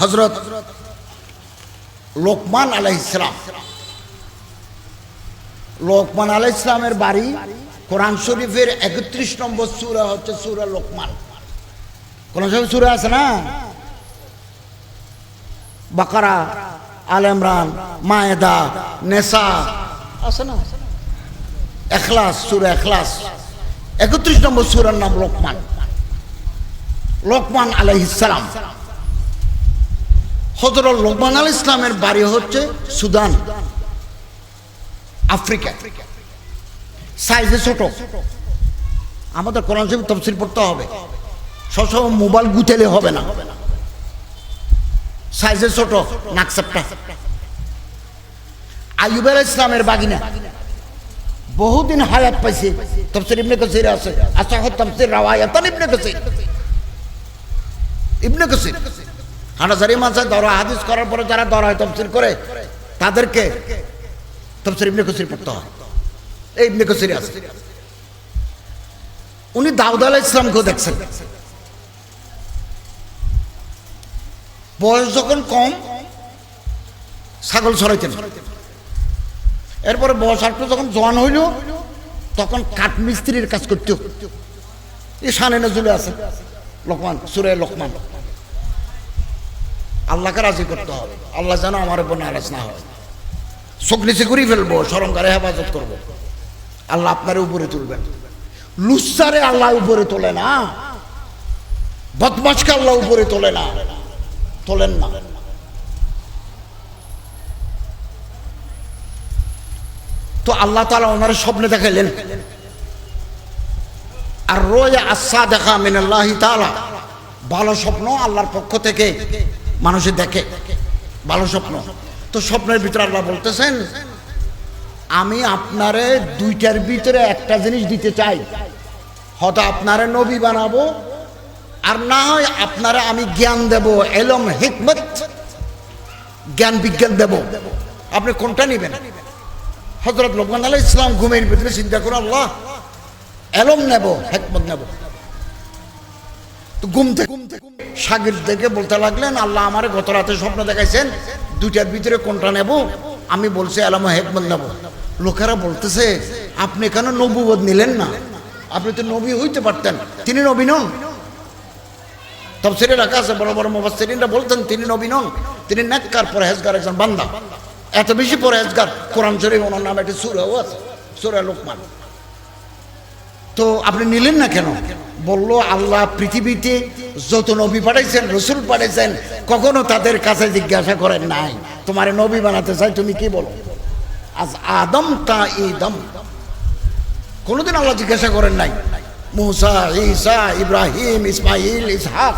হজরত লোকমান আলাহ ইসলাম লোকমান আলাহ ইসলামের বাড়ি কোরআন শরীফের একত্রিশ নম্বর সুরা হচ্ছে সুরা লোকমান। কোন সব সুরা আছে না? বাকারা আল ইমরান মায়েদা নেশা আছে না? এখলাস সুরা এখলাস। একত্রিশ নম্বর সুরার নাম লোকমান। লোকমান আলাইহিসালাম হজরত লোকমান আল ইসলামের বাড়ি হচ্ছে সুদান, আফ্রিকা। সাইজে ছোট। আমাদের কোরআন শরীফ তফসিল পড়তে হবে। সবসময় মোবাইল গুতেলে হবে না। সাইজে ছোট নাকসাপটা আইয়ুব আলাইহিস ইসলামের বাগিনা। বহুদিন হায়াত পাইছে। তফসির ইবনে কাসির আছে। আসাহ তফসির রাওয়ায়াতান ইবনে কাসির। ইবনে কাসির। হানাজারি মাঝে ধরা হাদিস করার পরে যারা ধরা হয় তফসির করে, তাদেরকে তফসির ইবনে কাসির পড়তে হয়। এই ইবনে কাসির আছে। উনি দাউদ আলাইহিস ইসলামকেও দেখছেন। বয়স যখন কম, ছাগল ছড়াইতেন। এরপরে বয়স একটু যখন জোয়ান হইল, তখন কাঠ মিস্ত্রির কাজ করতে এই সানে নজুলে আছে, লোকমান সুরে লোকমান। আল্লাহকে রাজি করতে হবে। আল্লাহ যেন আমার উপর নারাজ না হয়। চোখ নিচে করেই ফেলব সরঙ্গারে হেফাজত করব। আল্লাহ আপনার উপরে তুলবেন। লুসারে আল্লাহ উপরে তোলে না। বদমাসকে আল্লাহ উপরে তোলে না। তোলেন না। তো আল্লাহ তালা ওনার স্বপ্নে দেখাইলেন। আর রোজ আশা দেখা মিনাল্লাহ তালা ভালো স্বপ্ন আল্লাহর পক্ষ থেকে মানুষে দেখে, ভালো স্বপ্ন। তো স্বপ্নের ভিতরে আল্লাহ বলতেছেন, আমি আপনারে দুইটার ভিতরে একটা জিনিস দিতে চাই। হয়তো আপনারে নবী বানাবো, আর না হয় আপনারা আমি জ্ঞান দেব, এলম, হিকমত, জ্ঞান বিজ্ঞান দেব। আপনি কোনটা নেবেন? হজরত লোকমান আলাহ ইসলাম ঘুমের ভিতরে চিন্তা করে আল্লাহ, এলম নেব, হেকমত নেব। তো ঘুম থেকে ঘুম থেকে সাগির থেকে বলতে লাগলেন, আল্লাহ আমার গত রাতে স্বপ্ন দেখাইছেন, দুইটার ভিতরে কোনটা নেব? আমি বলছি এলম হেকমত নেব। লোকেরা বলতেছে, আপনি কেন নবুবোধ নিলেন না? আপনি তো নবী হইতে পারতেন। তিনি নবী নন। তফসিরে রাখা আছে, বড় বড় মুবাসসিরিনরা বলতেন, তিনি নবী নন, তিনি নেককার, পরহেজগার একজন বান্দা। এত বেশি পরহেজগার, কোরআন শরীফ ওনার নামে একটি সুরাও আছে, সুরা লোকমান। তো আপনি নিলেন না কেন? বলল, আল্লাহ পৃথিবীতে যত নবী পাঠাইছেন, রসুল পাঠাইছেন, কখনো তাদের কাছে জিজ্ঞাসা করেন নাই। তোমার নবী বানাতে চাই, তুমি কি বলো? আজ আদম তা ইদম। কোনোদিন আল্লাহ জিজ্ঞাসা করেন নাই। মুসা, ঈসা, ইব্রাহিম ইসমাইল ইসহাক,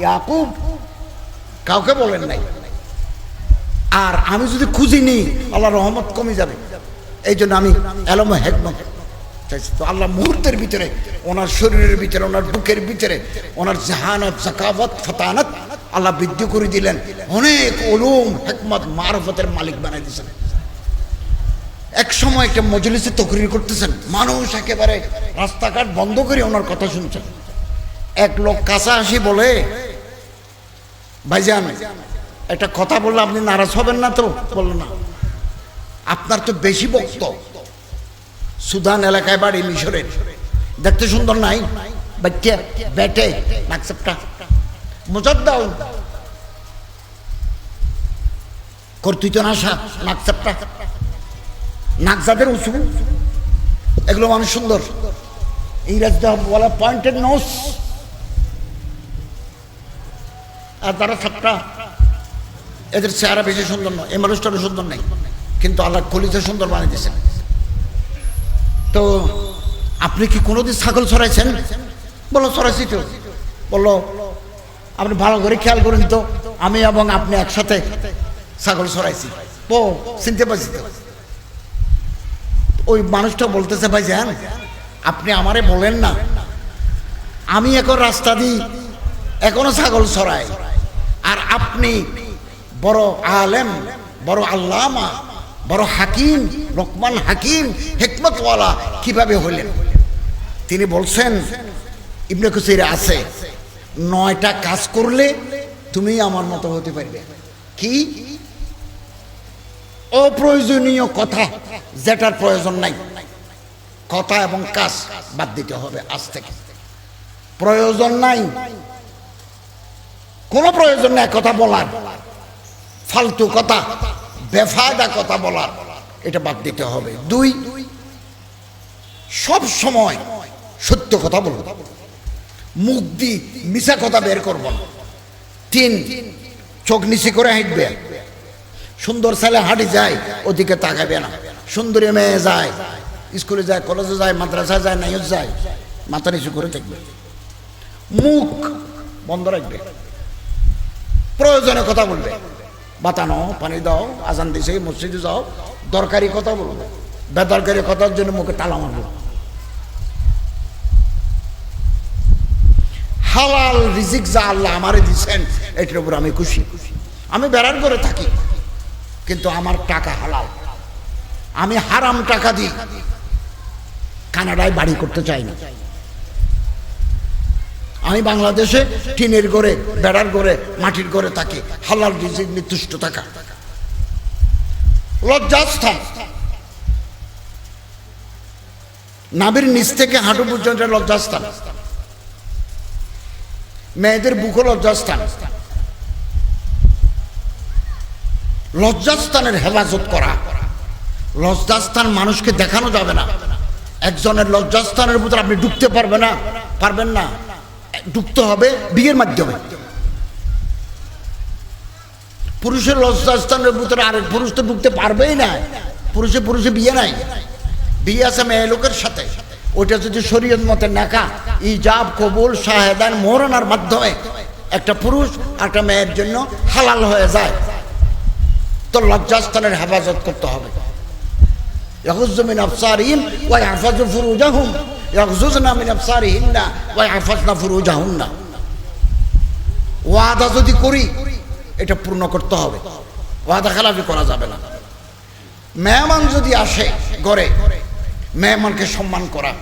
ইয়াকুব, কাউকে বলেন নাই। আর আমি যদি খুঁজি নিই আল্লাহ রহমত কমে যাবে। এই জন্য আমি এলম হেকমত চাইছি তো আল্লাহ মুহূর্তের ভিতরে, ওনার শরীরের ভিতরে, ওনার বুকের ভিতরে, ওনার জাহানত জাকাবত ফতানত আল্লাহ বৃদ্ধি করে দিলেন। অনেক ওলুম হেকমত, মারফতের মালিক বানাই দিয়েছেন। এক সময় একটা মজলিসে তকরির করতেছেন। মানুষ একেবারে রাস্তাঘাট বন্ধ করে ওনার কথা শুনছেন। এক লোক কাছে আসি বলে, ভাইজান, একটা কথা বললে আপনি নারাজ হবেন না তো? বলল, না। আপনার তো বেশি বক্ত সুদান এলাকায় বাড়ি মিশরের দেখতে সুন্দর নাই? বাচ্চা ব্যাটে, নাকসাপটা। নাকজাদের উঁচু। এগুলো মানুষ সুন্দর। বলা পয়েন্টেড নোস আর তারা সাতটা এদের চেহারা বেশি সুন্দর নয়। এই মানুষটারও সুন্দর নেই। কিন্তু আল্লাহ কলিতে সুন্দর বানিয়ে দিয়েছেন। তো আপনি কি কোনোদিন ছাগল ছড়াইছেন? বলো, ছড়াইছি তো। বলল আপনি ভালো করে খেয়াল করুন তো। আমি এবং আপনি একসাথে ছাগল ছড়াইছি। ও, চিনতে পারছি তো। ওই মানুষটা বলতেছে, ভাই যান আপনি আমারে বলেন না, আমি এখন রাস্তা দিই এখনও ছাগল ছড়াই। আর আপনি বড় আলেম, বড় আল্লামা বড় হাকিম, লোকমান হাকিম, হেকমতওয়ালা, কীভাবে হলেন? তিনি বলছেন, ইবনে কুসির আছে, নয়টা কাজ করলে তুমি আমার মতো হতে পারবে। কি? অপ্রয়োজনীয় কথা, যেটার প্রয়োজন নাই। কথা এবং কাজ বাদ দিতে হবে আজ থেকে। প্রয়োজন নাই। কোনো প্রয়োজন নাই কথা বলার। ফালতু কথা। বেফায়দা কথা বলার, এটা বাদ দিতে হবে। দুই, সব সময় সত্য কথা বলব। মুখ দি মিশা কথা বের করব না। তিন, চোখ নিচে করে হাঁটবে। সুন্দর ছেলে হাঁটি যায়, ওদিকে তাকাবে না। সুন্দরী মেয়ে যায়, স্কুলে যায়, কলেজে যায়, মাদ্রাসায় যায় নাইজ যায়, মাথা নিচু করে থাকবে মুখ বন্ধ রাখবে। প্রয়োজনে কথা বলবে। বাতানো, পানি দাও, আজান দিছে, মসজিদে যাও, দরকারি কথা বলবে, বেদরকারি কথার জন্য মুখে তালা মারবো। হালাল রিজিক যা আল্লাহ আমারে দিচ্ছেন এটার উপর আমি খুশি। আমি বেড়ার করে থাকি, কিন্তু আমার টাকা হালাল। আমি হারাম টাকা দিই, কানাডায় বাড়ি করতে চাই না। আমি বাংলাদেশে টিনের ঘরে, বেড়ার ঘরে, মাটির ঘরে থাকি। হালাল রিজিক, নির্দিষ্ট থাকা লজ্জাস্থান। নাবির নিচ থেকে হাঁটু পর্যন্ত লজ্জাস্থান। মেয়েদের বুকও লজ্জাস্থান। লজ্জাস্থানের হেফাজত করা। লজ্জাস্থান মানুষকে দেখানো যাবে না। একজনের লজ্জাস্থানের ভিতরে আপনি ঢুকতে পারবে না, পারবেন না। যুক্ত হবে, বিয়ের মাধ্যমে। পুরুষের লজ্জাস্থানের ভিতরে আরেক পুরুষ তো ঢুকতে পারবেই না। পুরুষে পুরুষে বিয়ে নাই। বিয়ে আছে মেয়ে লোকের সাথে। ওইটা যদি শরীয়ত মতে নাকা, ইজাব, কবুল শাহেদান মোহরানার মাধ্যমে একটা পুরুষ একটা মেয়ের জন্য হালাল হয়ে যায়, তো লজ্জাস্থানের হেফাজত করতে হবে। ইয়াহুজ্জমিন আফসারিম ওয়াই হাফাজুল ফুরুজাহুম। মিন ওয়া ফুরুজাহুন্না। ওয়াদা যদি করি, এটা পূর্ণ করতে হবে। ওয়াদা খেলাফি করা যাবে না। মেহমান যদি আসে ঘরে, মেহমানকে সম্মান করা,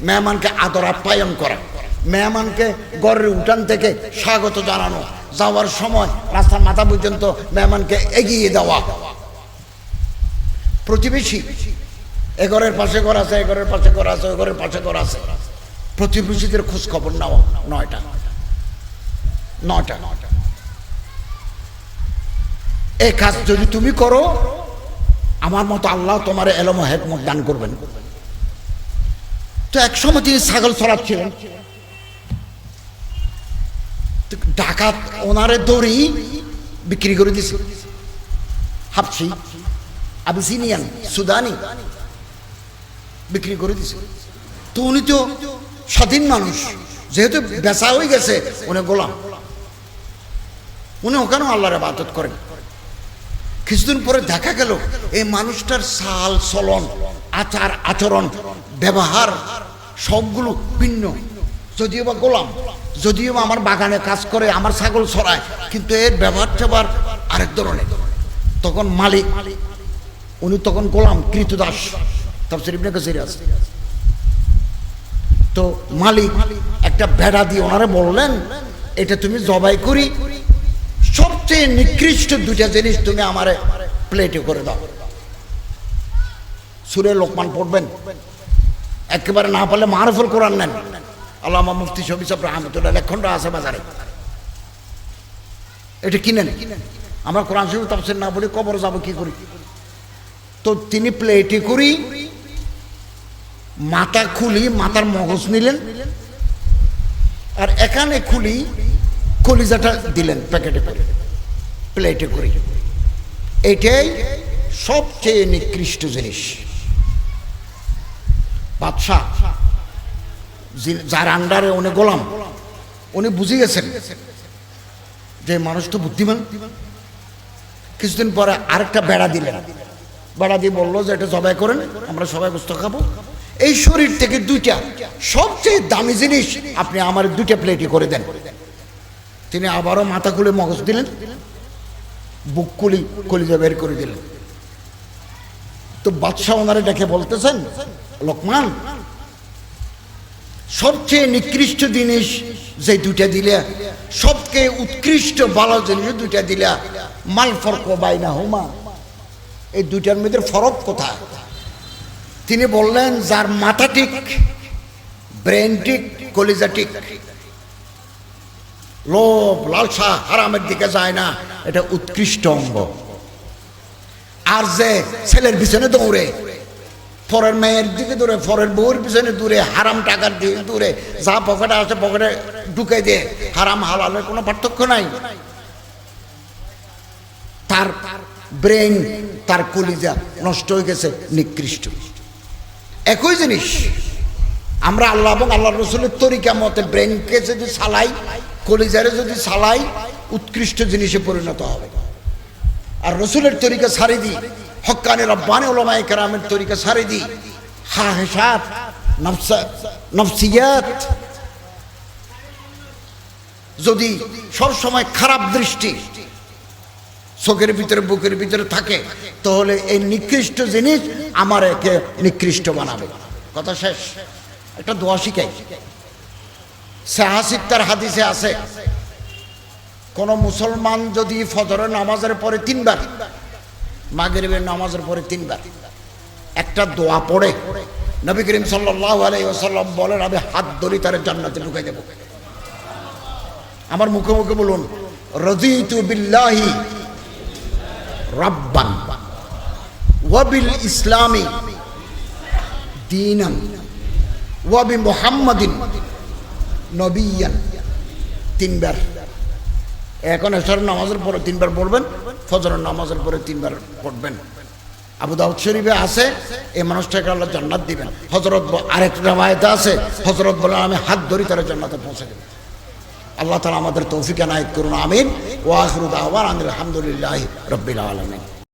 মেহমানকে আদর আপ্যায়ন করা, মেহমানকে গড়ের উঠান থেকে স্বাগত জানানো, যাওয়ার সময় রাস্তার মাথা পর্যন্ত মেহমানকে এগিয়ে দেওয়া। প্রতিবেশী এ ঘরের পাশে ঘর আছে, এ ঘরের পাশে ঘর আছে, ওই ঘরের পাশে ঘর আছে। প্রতিবেশীদের খোঁজ খবর নেওয়া, নয়টা। নয়টা এই কাজ যদি তুমি করো, আমার মতো আল্লাহ তোমার এলম হেকমত দান করবেন। তো একসময় তিনি ছাগল ছড়াচ্ছিলেন ডাকাত ওনারে দড়ি বিক্রি করে দিছে। হাফসি আবিসিনিয়ান সুদানি। বিক্রি করে দিছে। তো উনি তো স্বাধীন মানুষ, যেহেতু বেচা হয়ে গেছে, উনি গোলাম। উনি ওখানেও আল্লাহর আবাদত করেন। কিছুদিন পরে দেখা গেল, এই মানুষটার সাল, চলন, আচার, আচরণ, ব্যবহার সবগুলো ভিন্ন। যদিও বা গোলাম, যদিও বা আমার বাগানে কাজ করে, আমার ছাগল ছড়ায়, কিন্তু এর ব্যবহার ট্যাবহার আরেক ধরনের। তখন মালিক, উনি তখন গোলাম, কৃতদাস। তাফসির ইবনে কাসির আছে। তো মালিক একটা ভেড়া দিয়ে ওনারে বললেন, এটা তুমি জবাই করি, সবচেয়ে নিকৃষ্ট দুটা জিনিস তুমি আমারে প্লেটে করে দাও। সুরে লোকমান পড়বেন। একেবারে না পারলে মারফল কোরআন নেন। আল্লামা মুফতি শফি সাহেব রহমতুল্লাহ লেখনটা আছে বাজারে। এটা কিনেন আমরা কোরআন শরীফ তাফসির না বলি কবর যাব কি করি? তো তিনি প্লেটে করি মাথা খুলি, মাথার মগজ নিলেন। আর এখানে খুলি, কলিজাটা দিলেন প্যাকেটে করে প্লেটে করে। এটাই সবচেয়ে নিকৃষ্ট জিনিস। বাদশাহ যার আন্ডারে উনি গোলাম, উনি বুঝে গেছেন যে মানুষ তো বুদ্ধিমান। কিছুদিন পরে আরেকটা বেড়া দিলেন। বেড়া দিয়ে বলল যে, এটা জবাই করেন, আমরা সবাই গোস্ত খাব। এই শরীর থেকে দুইটা। সবচেয়ে দামি জিনিস, আপনি আমার দুইটা প্লেটে করে দেন। তিনি আবারও মাথা খুলে মগজ দিলেন, বুক কুলি কলিজা বের করে দিলেন। তো বাদশাহ ওনারে ডেকে বলতেছেন, লোকমান, সবচেয়ে নিকৃষ্ট জিনিস যে দুইটা দিলে সবকে উৎকৃষ্ট ভালো জিনিস দুইটা দিলা, মাল ফরক বাইনা হুমা এই দুইটার মধ্যে ফরক কোথায়? তিনি বললেন, যার মাথা ঠিক, ব্রেন ঠিক, কলিজা ঠিক, লোভ, লালসা হারামের দিকে যায় না, এটা উৎকৃষ্ট অঙ্গ। আর যে ছেলের পিছনে দৌড়ে পরের মেয়ের দিকে দূরে পরের বউর পিছনে দূরে হারাম টাকার দিকে দূরে যা পকেটে আছে পকেটে ঢুকে দিয়ে হারাম, হালালের কোনো পার্থক্য নাই। তার ব্রেন, তার কলিজা নষ্ট হয়ে গেছে, নিকৃষ্ট। একই জিনিস। আমরা আল্লাহ এবং আল্লাহ রসুলের তরিকা মতে ব্রেনকে যদি চালাই কলিজারে যদি চালাই উৎকৃষ্ট জিনিসে পরিণত হবে। আর রসুলের তরিকা ছাড়ি দিই, হকানি রব্বানি ওলামাই কেরামের তরিকা ছাড়ি দিই হা হেসাত নফসিয়াত। যদি সব সময় খারাপ দৃষ্টি চোখের ভিতরে, বুকের ভিতরে থাকে, তাহলে এই নিকৃষ্ট জিনিস আমার একে নিকৃষ্ট বানাবে। কথা শেষ। একটা দোয়া শিখাই। সাহাসিত্তার হাদিসে আছে, কোন মুসলমান যদি ফজরের নামাজের পরে তিনবার, মাগরিবের নামাজের পরে তিনবার, একটা দোয়া পড়ে, নবী করিম সাল্লাহ আলাইসাল্লাম বলেন, আমি হাত ধরি, তার জান্নাতে ঢুকাই দেব। আমার মুখে মুখে বলুন রদিতু বিল্লাহি রাব্বান। ওয়াবিল ইসলামী দিনান। ওয়াবি মুহাম্মাদিন নবিয়ান। তিনবার। এখন এসর নামাজের পরে তিনবার পড়বেন ফজরের নামাজের পরে তিনবার পড়বেন। আবু দাউদ শরীফে আছে এই মানুষটাকে আল্লাহ জান্নাত দিবেন। হজরত আরেক রামায়তে আছে হজরত বলে আমি হাত ধরি, তারা জান্নাতে পৌঁছে দেবেন আল্লাহ তালা আমাদের তৌফিক নায়ক করুন আমিন ওয়াহরুদ আহ্বান আলহামদুলিল্লাহ রব্বিল আলমিন